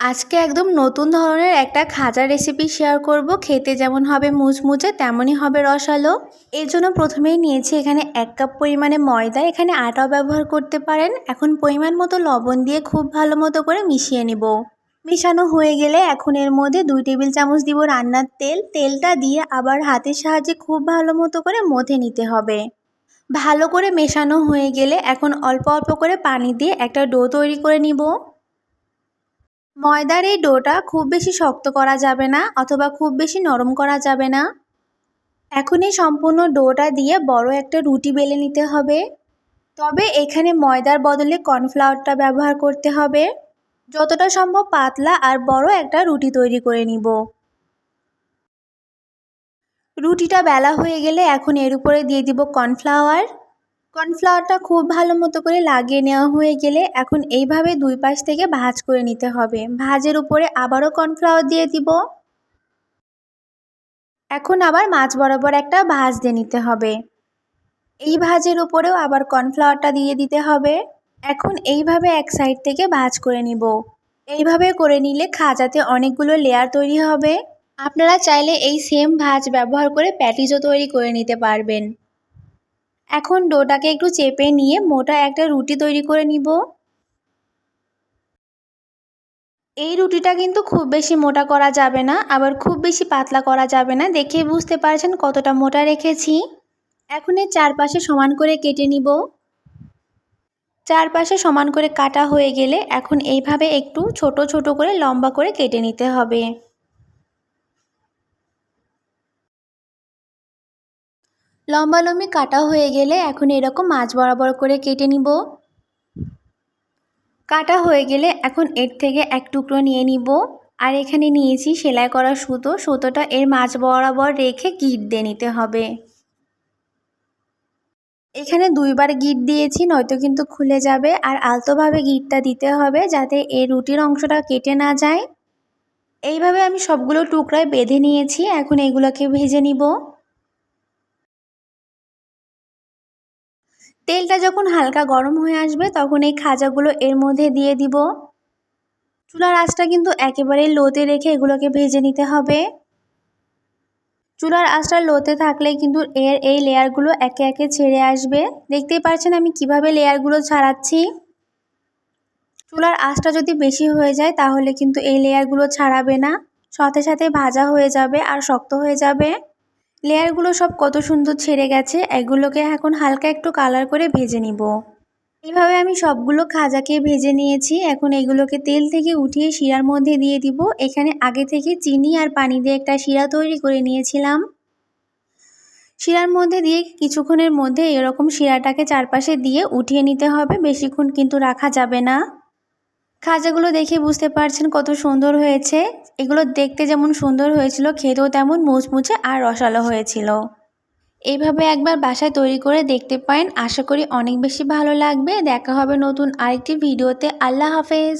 আজকে একদম নতুন ধরনের একটা খাজা রেসিপি শেয়ার করব। খেতে যেমন হবে মুচমুচে, তেমনই হবে রসালো। এর জন্য প্রথমেই নিয়েছি এখানে এক কাপ পরিমাণে ময়দা। এখানে আটাও ব্যবহার করতে পারেন। এখন পরিমাণ মতো লবণ দিয়ে খুব ভালো মতো করে মিশিয়ে নিব। মিশানো হয়ে গেলে এখন এর মধ্যে দুই টেবিল চামচ দিব রান্নার তেল। তেলটা দিয়ে আবার হাতের সাহায্যে খুব ভালো মতো করে মধে নিতে হবে। ভালো করে মেশানো হয়ে গেলে এখন অল্প অল্প করে পানি দিয়ে একটা ডো তৈরি করে নিব। ময়দার এই ডোটা খুব বেশি শক্ত করা যাবে না অথবা খুব বেশি নরম করা যাবে না। এখন এই সম্পূর্ণ ডোটা দিয়ে বড় একটা রুটি বেলে নিতে হবে। তবে এখানে ময়দার বদলে কর্নফ্লাওয়ারটা ব্যবহার করতে হবে। যতটা সম্ভব পাতলা আর বড় একটা রুটি তৈরি করে নিব। রুটিটা বেলা হয়ে গেলে এখন এর উপরে দিয়ে দিব কর্নফ্লাওয়ার। কর্নফ্লাওয়ারটা খুব ভালো মতো করে লাগিয়ে নেওয়া হয়ে গেলে এখন এইভাবে দুই পাশ থেকে ভাজ করে নিতে হবে। ভাজের উপরে আবারও কর্নফ্লাওয়ার দিয়ে দিব। এখন আবার মাছ বরাবর একটা ভাজ দিয়ে নিতে হবে। এই ভাজের উপরেও আবার কর্নফ্লাওয়ারটা দিয়ে দিতে হবে। এখন এইভাবে এক সাইড থেকে ভাজ করে নিব। এইভাবে করে নিলে খাজাতে অনেকগুলো লেয়ার তৈরি হবে। আপনারা চাইলে এই সেম ভাজ ব্যবহার করে প্যাটিজও তৈরি করে নিতে পারবেন। এখন ডোটাকে একটু চেপে নিয়ে মোটা একটা রুটি তৈরি করে নিব। এই রুটিটা কিন্তু খুব বেশি মোটা করা যাবে না, আবার খুব বেশি পাতলা করা যাবে না। দেখে বুঝতে পারছেন কতটা মোটা রেখেছি। এখন এর চারপাশে সমান করে কেটে নিব। চারপাশে সমান করে কাটা হয়ে গেলে এখন এইভাবে একটু ছোট ছোট করে লম্বা করে কেটে নিতে হবে। লম্বালম্বি কাটা হয়ে গেলে এখন এরকম মাছ বরাবর করে কেটে নিব। কাটা হয়ে গেলে এখন এর থেকে এক টুকরো নিয়ে নিব। আর এখানে নিয়েছি সেলাই করা সুতো। সুতোটা এর মাছ বরাবর রেখে গিট দিয়ে নিতে হবে। এখানে দুইবার গিট দিয়েছি, নয়তো কিন্তু খুলে যাবে। আর আলতোভাবে গিটটা দিতে হবে যাতে এই রুটির অংশটা কেটে না যায়। এইভাবে আমি সবগুলো টুকরায় বেঁধে নিয়েছি। এখন এগুলোকে ভেজে নিব। তেলটা যখন হালকা গরম হয়ে আসবে, তখন এই খাজাগুলো এর মধ্যে দিয়ে দিব। চুলার আঁচটা কিন্তু একেবারেই লোতে রেখে এগুলোকে ভেজে নিতে হবে। চুলার আঁচটা লোতে থাকলে কিন্তু এর এই লেয়ারগুলো একে একে ছেড়ে আসবে। দেখতেই পাচ্ছেন আমি কীভাবে লেয়ারগুলো ছাড়াচ্ছি। চুলার আঁচটা যদি বেশি হয়ে যায়, তাহলে কিন্তু এই লেয়ারগুলো ছাড়াবে না। সাথে সাথে ভাজা হয়ে যাবে আর শক্ত হয়ে যাবে। লেয়ারগুলো সব কত সুন্দর ছেড়ে গেছে, এগুলোকে এখন হালকা একটু কালার করে ভেজে নিব। এইভাবে আমি সবগুলো খাজাকে ভেজে নিয়েছি, এখন এগুলোকে তেল থেকে উঠিয়ে শিরার মধ্যে দিয়ে দিব। এখানে আগে থেকে চিনি আর পানি দিয়ে একটা শিরা তৈরি করে নিয়েছিলাম। শিরার মধ্যে দিয়ে কিছুক্ষণের মধ্যে এরকম শিরাটাকে চারপাশে দিয়ে উঠিয়ে নিতে হবে, বেশিক্ষণ কিন্তু রাখা যাবে না। খাজাগুলো দেখে বুঝতে পারছেন কত সুন্দর হয়েছে। এগুলো দেখতে যেমন সুন্দর হয়েছিল, খেতেও তেমন মুচমুচে আর রসালো হয়েছিল। এইভাবে একবার বাসায় তৈরি করে দেখতে পারেন। আশা করি অনেক বেশি ভালো লাগবে। দেখা হবে নতুন আরেকটি ভিডিওতে। আল্লাহ হাফেজ।